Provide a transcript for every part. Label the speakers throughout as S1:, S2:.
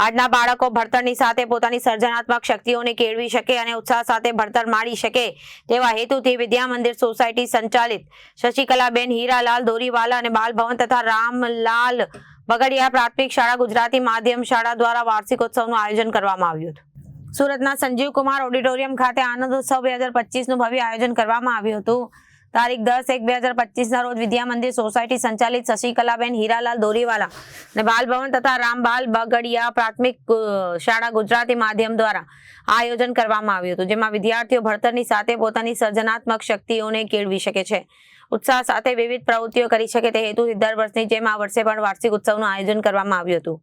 S1: આજના બાળકો ભણતરની સાથે પોતાની સર્જનાત્મક શક્તિઓને કેળવી શકે અને ઉત્સાહ સાથે ભણતર માણી શકે તેવા હેતુથી વિદ્યા મંદિર સોસાયટી સંચાલિત. શશિકલાબેન હીરાલાલ દોરીવાલા અને બાલભવન તથા રામલાલ બગડિયા પ્રાથમિક શાળા ગુજરાતી માધ્યમ શાળા દ્વારા વાર્ષિકોત્સવનું આયોજન કરવામાં આવ્યું હતું. સુરતના સંજીવ કુમાર ઓડિટોરિયમ ખાતે આનંદ ઉત્સવ બે હજાર પચીસનું ભવ્ય આયોજન કરવામાં આવ્યું હતું. તારીખ દસ એક બે હજાર પચીસના રોજ વિદ્યા મંદિર સોસાયટી સંચાલિત શશિકલાબેન હીરાલાલ દોરીવાલા અને બાલભવન તથા રામબાલ બગડિયા પ્રાથમિક શાળા ગુજરાતી માધ્યમ દ્વારા આયોજન કરવામાં આવ્યું હતું, જેમાં વિદ્યાર્થીઓ ભણતરની સાથે પોતાની સર્જનાત્મક શક્તિઓને કેળવી શકે છે. ઉત્સાહ સાથે વિવિધ પ્રવૃત્તિઓ કરી શકે તે હેતુથી દર વર્ષની જેમ આ વર્ષે પણ વાર્ષિક ઉત્સવનું આયોજન કરવામાં આવ્યું હતું.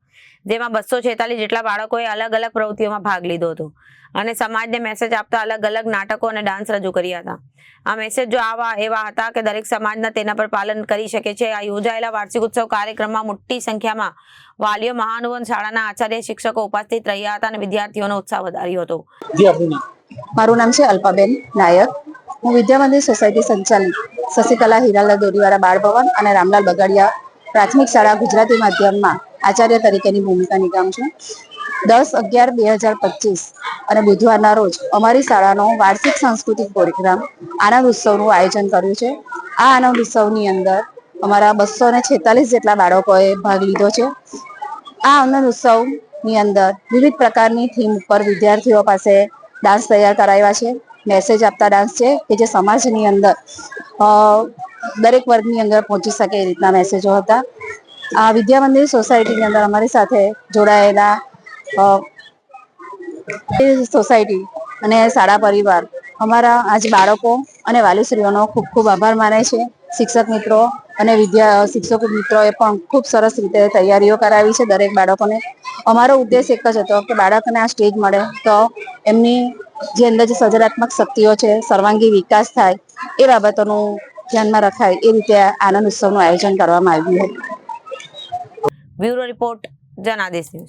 S1: જેમાં બસો છેતાલીસ જેટલા બાળકોએ અલગ અલગ પ્રવૃત્તિઓમાં ભાગ લીધો હતો અને સમાજને મેસેજ આપતા અલગ અલગ નાટકો અને ડાન્સ રજૂ કર્યા હતા. આ મેસેજ જો આવા એવા હતા કે દરેક સમાજના તેના પર પાલન કરી શકે છે આ યોજાયેલા વાર્ષિક ઉત્સવ કાર્યક્રમમાં મોટી સંખ્યામાં વાલીઓ મહાનુવન શાળાના આચાર્ય શિક્ષકો ઉપસ્થિત રહ્યા હતા અને વિદ્યાર્થીઓનો ઉત્સાહ વધાર્યો હતો.
S2: મારું નામ છે અલ્પાબેન નાયક. હું વિદ્યા મંદિર સોસાયટી સંચાલિત, શશિકલા હીરાલા દોરીવાળા બાળ ભવન અને રામલાલ બગાડિયા પ્રાથમિક શાળા ગુજરાતી માધ્યમમાં આચાર્ય તરીકેની ભૂમિકા નિભાવું છું. દસ અગિયાર બે હજાર પચીસ અને બુધવારના રોજ અમારી શાળાનો વાર્ષિક સાંસ્કૃતિક પ્રોગ્રામ આનંદ ઉત્સવનું આયોજન કર્યું છે. આ આનંદ ઉત્સવની અંદર અમારા બસો ને છેતાલીસ જેટલા બાળકોએ ભાગ લીધો છે. આ આનંદ ઉત્સવની અંદર વિવિધ પ્રકારની થીમ ઉપર વિદ્યાર્થીઓ પાસે ડાન્સ તૈયાર કરાવ્યા છે. મેસેજ આપતા ડાન્સ છે કે જે સમાજની અંદર દરેક વર્ગની અંદર પહોંચી શકે એ રીતના મેસેજો હતા. આ વિદ્યા મંદિર સોસાયટીની અંદર અમારી સાથે જોડાયેલા સોસાયટી અને શાળા પરિવાર, અમારા આજ બાળકો અને વાલીશ્રીઓનો ખૂબ ખૂબ આભાર માને છે. શિક્ષક મિત્રો અને વિદ્યા, શિક્ષક મિત્રોએ પણ ખૂબ સરસ રીતે તૈયારીઓ કરાવી છે દરેક બાળકોને. અમારો ઉદ્દેશ એક જ હતો કે બાળકને આ સ્ટેજ મળે તો એમની જે અંદર જે સર્જનાત્મક શક્તિઓ છે, સર્વાંગી વિકાસ થાય, એ બાબતોનું ધ્યાનમાં રખાય, એ રીતે આનંદ ઉત્સવનું આયોજન કરવામાં આવ્યું હતું
S1: બ્યુરો રિપોર્ટ જનાદેશ